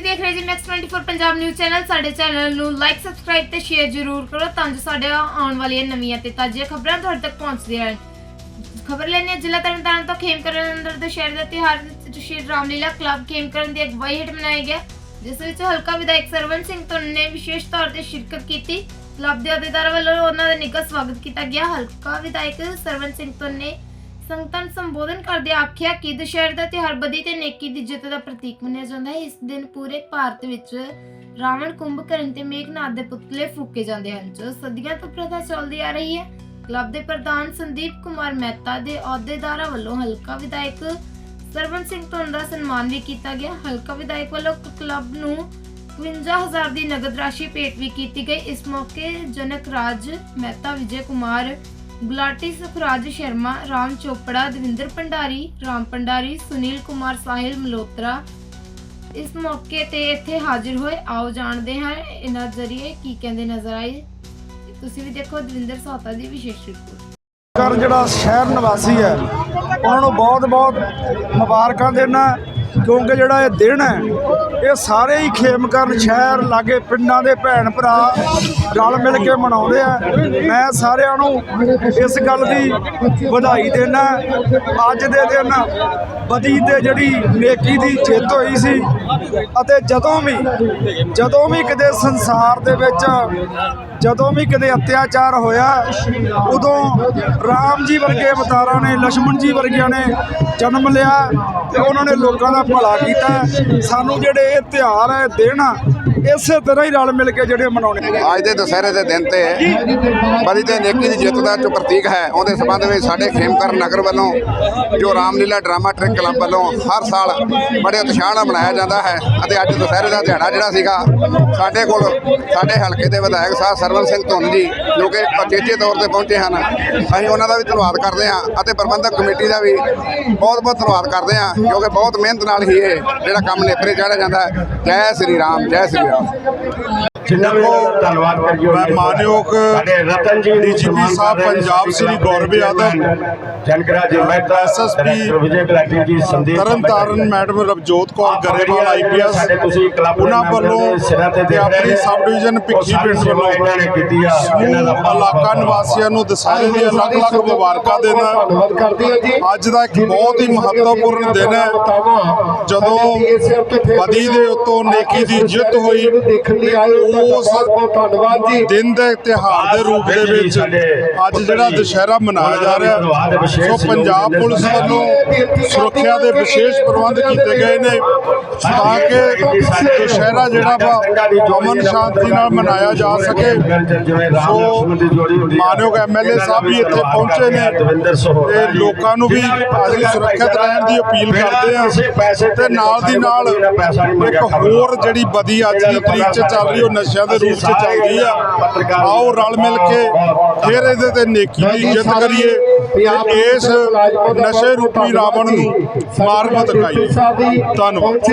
ਵੇਖ ਰਹੇ ਜੀ ਮੈਕਸ 24 ਪੰਜਾਬ ਨਿਊਜ਼ ਚੈਨਲ ਸਾਡੇ ਚੈਨਲ ਨੂੰ ਲਾਈਕ ਸਬਸਕ੍ਰਾਈਬ ਤੇ ਸ਼ੇਅਰ ਜ਼ਰੂਰ ਕਰੋ ਤਾਂ ਜੋ ਸਾਡੇ ਆਉਣ ਵਾਲੀਆਂ ਨਵੀਆਂ ਤੇ ਤਾਜ਼ੀਆਂ ਖਬਰਾਂ ਤੁਹਾਡੇ ਤੱਕ ਪਹੁੰਚਦੀਆਂ ਰਹਿਣ। ਖਬਰ ਲੈਣੀ ਜ਼ਿਲ੍ਹਾ ਤਰਨਤਾਰਨ ਤੋਂ ਖੇਮਕਰਨ ਅੰਦਰ ਦੇ ਸ਼ਹਿਰ ਦਾ ਤਿਹਾਰ ਸ਼੍ਰੀ ਰਾਮਲੀਲਾ ਕਲੱਬ ਖੇਮਕਰਨ ਦੀ ਅਗਵਾਈ ਹੇਠ ਮਨਾਇਆ ਗਿਆ। ਜਿਸ ਵਿੱਚ ਹਲਕਾ ਵਿਧਾਇਕ ਸਰਵਨ ਸਿੰਘ ਧੁੰਨ ਨੇ ਵਿਸ਼ੇਸ਼ ਤੌਰ ਤੇ ਸ਼ਿਰਕਤ ਕੀਤੀ। ਕਲੱਬ ਦੇ ਅਹੁਦੇਦਾਰਾਂ ਵੱਲੋਂ ਉਹਨਾਂ ਦਾ ਨਿੱਘਾ ਸਵਾਗਤ ਕੀਤਾ ਗਿਆ। ਹਲਕਾ ਵਿਧਾਇਕ ਸਰਵਨ ਸਿੰਘ ਧੁੰਨ ਨੇ ਸੰਗਤਾਂ ਨੂੰ ਸੰਬੋਧਨ ਕਰਦੇ ਆਖਿਆ ਕਿ ਦੁਸ਼ਹਿਰੇ ਦਾ ਤਿਉਹਾਰ ਬਦੀ ਤੇ ਨੇਕੀ ਦੀ ਜਿੱਤ ਦਾ ਪ੍ਰਤੀਕ ਮੰਨਿਆ ਜਾਂਦਾ ਹੈ। ਇਸ ਦਿਨ ਪੂਰੇ ਭਾਰਤ ਵਿੱਚ ਰਾਵਣ ਕੁੰਭਕਰਨ ਤੇ ਮੇਘਨਾਥ ਦੇ ਪੁਤਲੇ ਫੂਕੇ ਜਾਂਦੇ ਹਨ, ਜੋ ਸਦੀਆਂ ਤੋਂ ਪ੍ਰਥਾ ਚੱਲਦੀ ਆ ਰਹੀ ਹੈ। ਕਲੱਬ ਦੇ ਪ੍ਰਧਾਨ ਸੰਦੀਪ ਕੁਮਾਰ ਮਹਿਤਾ ਦੇ ਅਹੁਦੇਦਾਰਾਂ ਵੱਲੋਂ ਹਲਕਾ ਵਿਧਾਇਕ ਸਰਵਨ ਸਿੰਘ ਧੁੰਨ ਦਾ ਸਨਮਾਨ ਵੀ ਕੀਤਾ ਗਿਆ। ਹਲਕਾ ਵਿਧਾਇਕ ਵੱਲੋਂ ਕਲੱਬ ਨੂੰ 51000 ਦੀ ਨਗਦ ਰਾਸ਼ੀ ਭੇਟ ਵੀ ਕੀਤੀ ਗਈ। ਇਸ ਮੌਕੇ ਜਨਕ ਰਾਜ ਮਹਿਤਾ, ਵਿਜੇ ਕੁਮਾਰ ਗੁਲਾਟੀ ਸੁਖਰਾਜ ਸ਼ਰਮਾ, ਰਾਮ ਚੋਪੜਾ, ਦਵਿੰਦਰ ਭੰਡਾਰੀ, ਰਾਮ ਭੰਡਾਰੀ, ਸੁਨੀਲ ਕੁਮਾਰ ਸਾਹਿਲ ਮਲੋਤਰਾ ਇਸ ਮੌਕੇ ਤੇ ਇੱਥੇ ਹਾਜ਼ਰ ਹੋਏ। ਆਓ ਜਾਣਦੇ ਹਾਂ ਇਹਨਾਂ ਜ਼ਰੀਏ ਕੀ ਕਹਿੰਦੇ ਨਜ਼ਰ ਆਏ। ਤੁਸੀਂ ਵੀ ਦੇਖੋ ਦਵਿੰਦਰ ਸੌਤਾ ਦੀ ਵਿਸ਼ੇਸ਼ ਰਿਪੋਰਟ। ਕਰ ਜਿਹੜਾ ਸ਼ਹਿਰ ਨਿਵਾਸੀ ਹੈ, ਉਹਨਾਂ ਨੂੰ ਬਹੁਤ-ਬਹੁਤ ਮੁਬਾਰਕਾਂ ਦੇਣਾ। ਕਿਉਂਕਿ ਜਿਹੜਾ ਇਹ ਦਿਨ ਹੈ, ਇਹ ਸਾਰੇ ਹੀ ਖੇਮਕਰਨ ਸ਼ਹਿਰ, ਲਾਗੇ ਪਿੰਡਾਂ ਦੇ ਭੈਣ ਭਰਾ ਰਲ ਮਿਲ ਕੇ ਮਨਾਉਂਦੇ ਆ। ਮੈਂ ਸਾਰਿਆਂ ਨੂੰ ਇਸ ਗੱਲ ਦੀ ਵਧਾਈ ਦੇਣਾ ਅੱਜ ਦੇ ਦਿਨ ਬਦੀ ਤੇ ਜਿਹੜੀ ਨੇਕੀ ਦੀ ਜਿੱਤ ਹੋਈ ਸੀ ਅਤੇ ਜਦੋਂ ਵੀ ਜਦੋਂ ਵੀ ਕਿਤੇ ਸੰਸਾਰ ਦੇ ਵਿੱਚ ਜਦੋਂ ਵੀ ਕਦੇ ਅਤਿਆਚਾਰ ਹੋਇਆ, ਉਦੋਂ ਰਾਮ ਜੀ ਵਰਗੇ ਅਵਤਾਰਾਂ ਨੇ ਲక్ష్మణ ਜੀ ਵਰਗਿਆਂ ਨੇ ਜਨਮ ਲਿਆ ਤੇ ਉਹਨਾਂ ਨੇ ਲੋਕਾਂ ਦਾ ਭਲਾ ਕੀਤਾ। ਸਾਨੂੰ ਜਿਹੜੇ ਇਹ ਤਿਹਾਰ ਹੈ ਦੇਣਾ ਇਸੇ ਤਰ੍ਹਾਂ ਹੀ ਰਲ ਮਿਲ ਕੇ ਜਿਹੜੇ ਮਨਾਉਣੇ ਅੱਜ ਦੇ ਦੁਸਹਿਰੇ ਦੇ ਦਿਨ ਤੇ ਬੜੀ ਤੇ ਨੇਕੀ ਦੀ ਜਿੱਤ ਦਾ ਜੋ ਪ੍ਰਤੀਕ ਹੈ, ਉਹਦੇ ਸੰਬੰਧ ਵਿੱਚ ਸਾਡੇ ਖੇਮਕਰ ਨਗਰ ਵੱਲੋਂ ਜੋ ਰਾਮਲੀਲਾ ਡਰਾਮਾ ਟ੍ਰਿਕ ਕਲੱਬ ਵੱਲੋਂ ਹਰ ਸਾਲ ਬੜੇ ਉਤਸ਼ਾਹ ਨਾਲ ਮਨਾਇਆ ਜਾਂਦਾ ਹੈ ਅਤੇ ਅੱਜ ਦੁਸਹਿਰੇ ਦਾ ਦਿਹਾੜਾ ਜਿਹੜਾ ਸੀਗਾ, ਸਾਡੇ ਕੋਲ ਸਾਡੇ ਹਲਕੇ ਦੇ ਵਿਧਾਇਕ ਸਾਹਿਬ ਸਰਵਨ ਸਿੰਘ ਧੁੰਨ ਜੀ, ਜੋ ਕਿ ਅਚੇਚੇ ਤੌਰ ਤੇ ਪਹੁੰਚੇ ਹਨ, ਅਸੀਂ ਉਹਨਾਂ ਦਾ ਵੀ ਧੰਨਵਾਦ ਕਰਦੇ ਹਾਂ ਅਤੇ ਪ੍ਰਬੰਧਕ ਕਮੇਟੀ ਦਾ ਵੀ ਬਹੁਤ ਬਹੁਤ ਧੰਨਵਾਦ ਕਰਦੇ ਹਾਂ ਕਿਉਂਕਿ ਬਹੁਤ ਮਿਹਨਤ ਨਾਲ ਹੀ ਇਹ ਜਿਹੜਾ ਕੰਮ ਨੇਪਰੇ ਚਾੜਿਆ ਜਾਂਦਾ ਹੈ। ਜੈ ਸ੍ਰੀ ਰਾਮ, ਜੈ ਸ੍ਰੀ ਰਾਮ ਜਿੰਨਾ ਵੀ ਦੇਖੋ, ਧੰਨਵਾਦ ਕਰਿਓ ਮੈਂ ਮਾਨਯੋਗ ਸਾਡੇ ਰਤਨ ਜੀ ਸਨਮਾਨ ਸਾਹਿਬ Punjab Shri Gaurav Yadav, Janakraj Mehta director Vijay Gulati ji Sandeep Tarn Taran madam Ravjot Kaur Grewal IPS ਸਾਡੇ ਤੁਸੀਂ ਕਲੱਬ ਦੇ ਉਹਨਾਂ ਵੱਲੋਂ ਦੇ ਸਿਰਾਂ ਤੇ ਰਹੇ ਆਪਣੀ। ਸਬ ਡਿਵੀਜ਼ਨ ਸਾਰੀ ਪਿੰਡ ਸੇਵਾ ਇਹਨਾਂ ਨੇ ਕੀਤੀ ਆ ਇਹਨਾਂ ਦਾ ਇਲਾਕਾ ਨਿਵਾਸੀਆਂ ਨੂੰ ਦਸਹਿਰੇ ਦੀਆਂ ਲੱਖ ਲੱਖ ਮੁਬਾਰਕਾਂ ਦੇਣਾ। ਧੰਨਵਾਦ ਕਰਦੇ ਹਾਂ ਜੀ। ਅੱਜ ਦਾ ਇੱਕ ਬਹੁਤ ਹੀ ਮਹੱਤਵਪੂਰਨ ਦਿਨ ਹੈ। ਜਦੋਂ ਬਦੀ ਦੇ ਉੱਤੋਂ ਨੇਕੀ ਦੀ ਜਿੱਤ ਹੋਈ ਦੇਖਣ ਲਈ ਆਏ ਉਸ ਬਹੁਤ-ਬਹੁਤ ਧੰਨਵਾਦ ਜੀ। ਦਿਨ ਦੇ ਤਿਹਾਰ ਦੇ ਰੂਪ ਦੇ ਵਿੱਚ ਅੱਜ ਜਿਹੜਾ ਦੁਸ਼ਹਿਰਾ ਮਨਾਇਆ ਜਾ ਰਿਹਾ ਹੈ ਸੋ ਪੰਜਾਬ ਪੁਲਿਸ ਵੱਲੋਂ ਸੁਰੱਖਿਆ ਦੇ ਵਿਸ਼ੇਸ਼ ਪ੍ਰਬੰਧ ਕੀਤੇ ਗਏ ਨੇ ਤਾਂ ਕਿ ਦੁਸ਼ਹਿਰਾ ਜਿਹੜਾ ਵਾ ਅਮਨ ਸ਼ਾਂਤੀ ਨਾਲ ਮਨਾਇਆ ਜਾ ਸਕੇ। ਸੋ ਮਾਨਯੋਗ ਐਮਐਲਏ ਸਾਹਿਬ ਵੀ ਇੱਥੇ ਪਹੁੰਚੇ ਨੇ ਤੇ ਲੋਕਾਂ ਨੂੰ ਵੀ ਅਸੀਂ ਸੁਰੱਖਿਅਤ ਰਹਿਣ ਦੀ ਅਪੀਲ ਕਰਦੇ ਹਾਂ। ਤੇ ਨਾਲ ਦੀ ਨਾਲ ਇੱਕ ਹੋਰ ਜਿਹੜੀ ਬਦੀ ਅੱਜ ਦੀ ਤਰੀਕ 'ਚ ਚੱਲ ਰਹੀ ਉਹ ਨਸ਼ਿਆਂ ਦੇ ਰੂਪ 'ਚ ਚੱਲਦੀ ਆ। ਆਓ ਰਲ ਮਿਲ ਕੇ ਫਿਰ ਇਹਦੇ ਤੇ ਨੇਕੀ ਦੀ ਜਿੱਤ ਕਰੀਏ ਇਸ ਨਸ਼ੇ ਰੂਪੀ ਰਾਵਣ ਨੂੰ ਮਾਰ ਦਿਖਾਈਏ ਧੰਨਵਾਦ।